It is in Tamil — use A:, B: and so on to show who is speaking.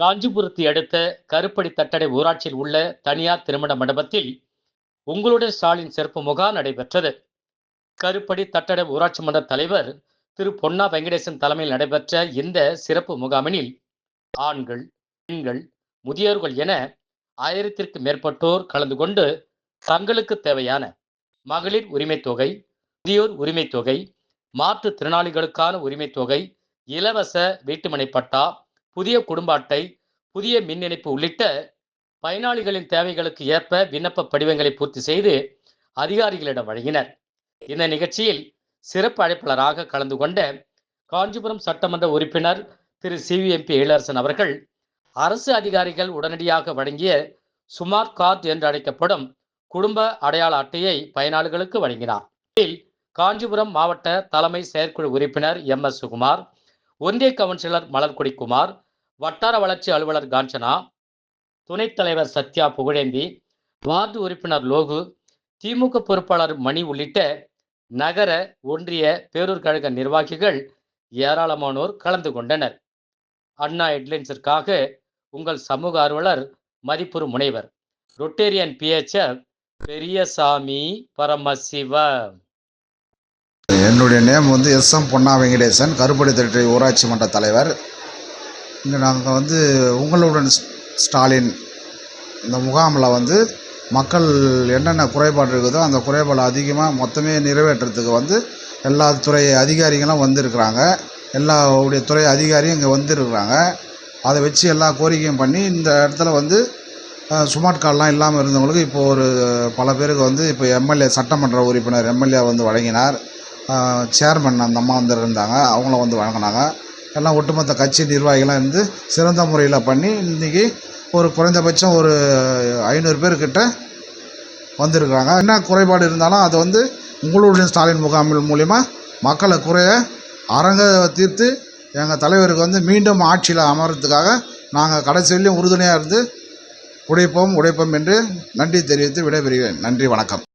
A: காஞ்சிபுரத்தை அடுத்த கருப்படி தட்டடை ஊராட்சியில் உள்ள தனியார் திருமண மண்டபத்தில் உங்களுடைய ஸ்டாலின் சிறப்பு முகாம் நடைபெற்றது. கருப்படி தட்டடை ஊராட்சி மன்ற தலைவர் திரு பொன்னா வெங்கடேசன் தலைமையில் நடைபெற்ற இந்த சிறப்பு முகாமினில் ஆண்கள் பெண்கள் முதியோர்கள் என ஆயிரத்திற்கு மேற்பட்டோர் கலந்து கொண்டு தங்களுக்கு தேவையான மகளிர் உரிமை தொகை முதியோர் உரிமை தொகை மாற்றுத்திறனாளிகளுக்கான உரிமை தொகை இலவச வீட்டுமனை பட்டா புதிய குடும்ப அட்டை புதிய மின் இணைப்பு உள்ளிட்ட பயனாளிகளின் தேவைகளுக்கு ஏற்ப விண்ணப்ப படிவங்களை பூர்த்தி செய்து அதிகாரிகளிடம் வழங்கினர். இந்த நிகழ்ச்சியில் சிறப்பு அழைப்பாளராக கலந்து கொண்ட காஞ்சிபுரம் சட்டமன்ற உறுப்பினர் திரு. சிவிஎம்பி இளரசன் அவர்கள் அரசு அதிகாரிகள் உடனடியாக வழங்கிய சுமார்ட் கார்டு என்று அழைக்கப்படும் குடும்ப அடையாள அட்டையை பயனாளிகளுக்கு வழங்கினார். காஞ்சிபுரம் மாவட்ட தலைமை செயற்குழு உறுப்பினர் எம். எஸ். சுகுமார் ஒன்றிய கவுன்சிலர் மலர்கொடி குமார் வட்டார வளர்ச்சி அலுவலர் காஞ்சனா துணைத் தலைவர் சத்யா புகழேந்தி வார்டு உறுப்பினர் லோகு திமுக பொறுப்பாளர் மணி உள்ளிட்ட நகர ஒன்றிய பேரூர் கழக நிர்வாகிகள் ஏராளமானோர் கலந்து கொண்டனர். அண்ணா ஹெட்லைன்ஸிற்காக உங்கள் சமூக ஆர்வலர் மதிப்புறு முனைவர். ரொட்டேரியன் பிஹெச்எஃப் பெரியசாமி பரமசிவ
B: என்னுடைய நேம் வந்து எஸ் எம் பொன்னா வெங்கடேசன் கருப்படி திருட்டு ஊராட்சி மன்ற தலைவர். இங்கே நாங்கள் வந்து உங்களுடன் ஸ்- ஸ்டாலின் இந்த முகாமில் வந்து மக்கள் என்னென்ன குறைபாடு இருக்குதோ அந்த குறைபாடு அதிகமாக மொத்தமே நிறைவேற்றுறதுக்கு வந்து எல்லா துறை அதிகாரிகளும் வந்திருக்கிறாங்க. எல்லா உடைய துறை அதிகாரியும் இங்கே வந்திருக்கிறாங்க. அதை வச்சு எல்லா கோரிக்கையும் பண்ணி இந்த இடத்துல வந்து ஸ்மார்ட் கார்டெலாம் இல்லாமல் இருந்தவங்களுக்கு இப்போ ஒரு பல பேருக்கு வந்து இப்போ எம்எல்ஏ சட்டமன்ற உறுப்பினர் எம்எல்ஏ வந்து வழங்கினார். சேர்மன் அந்த அம்மா வந்து இருந்தாங்க. அவங்களும் வந்து வழங்கினாங்க எல்லாம் ஒட்டுமொத்த கட்சி நிர்வாகிகளாக இருந்து சிறந்த முறையில் பண்ணி இன்றைக்கி ஒரு குறைந்தபட்சம் ஒரு ஐநூறு பேர்கிட்ட வந்திருக்கிறாங்க. என்ன குறைபாடு இருந்தாலும் அதை வந்து உங்களுடைய ஸ்டாலின் முகாமில் மூலிமா மக்களை குறைய அரங்க தீர்த்து எங்கள் தலைவருக்கு வந்து மீண்டும் ஆட்சியில் அமர்றதுக்காக நாங்கள் கடைசியிலையும் உறுதுணையாக இருந்து உடைப்போம் உடைப்போம் என்று நன்றி தெரிவித்து விடைபெறுகிறேன். நன்றி வணக்கம்.